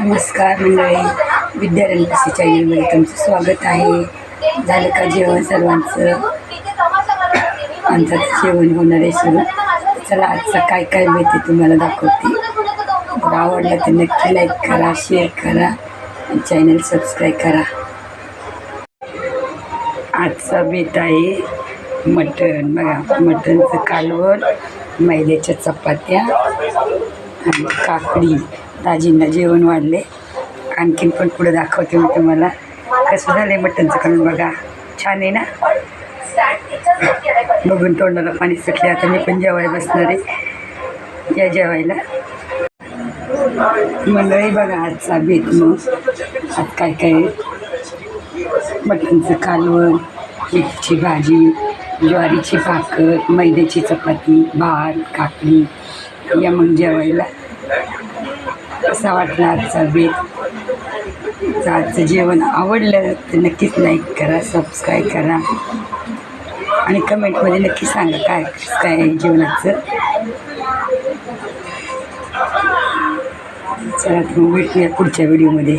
नमस्कार मंडळी. विद्यारण्यसी चॅनलमध्ये तुमचं स्वागत आहे. झालं का जेवण सर्वांचं? आमचं जेवण होणार आहे सुरू. चला आजचं काय काय मिळते तुम्हाला दाखवते. जर आवडलं तर नक्की लाईक करा शेअर करा आणि चॅनल सबस्क्राईब करा. आजचा बेत आहे मटण. बघा मटणचं कालवण मैद्याच्या चपात्या आणि काकडी. दाजींना जेवण वाढले. आणखीन पण पुढे दाखवते मी तुम्हाला. कसं झालं आहे मटणचं कालवण बघा. छान आहे ना? बघून तोंडाला पाणी सुटले. आता मी पण जेवायला बसणार आहे. या जेवायला. मंडळी बघा आजचा बेत मग. आज काय काय मटणचं कालवण मेथीची भाजी ज्वारीची भाकर मैद्याची चपाती भात काकडी. या मग जेवायला. कसा वाटला आजचा बेत आजचं जेवण आवडलं तर नक्कीच लाईक करा सबस्क्राईब करा. आणि कमेंटमध्ये नक्की सांगा काय काय आहे जेवणाचं. चला मग भेटूया पुढच्या व्हिडिओमध्ये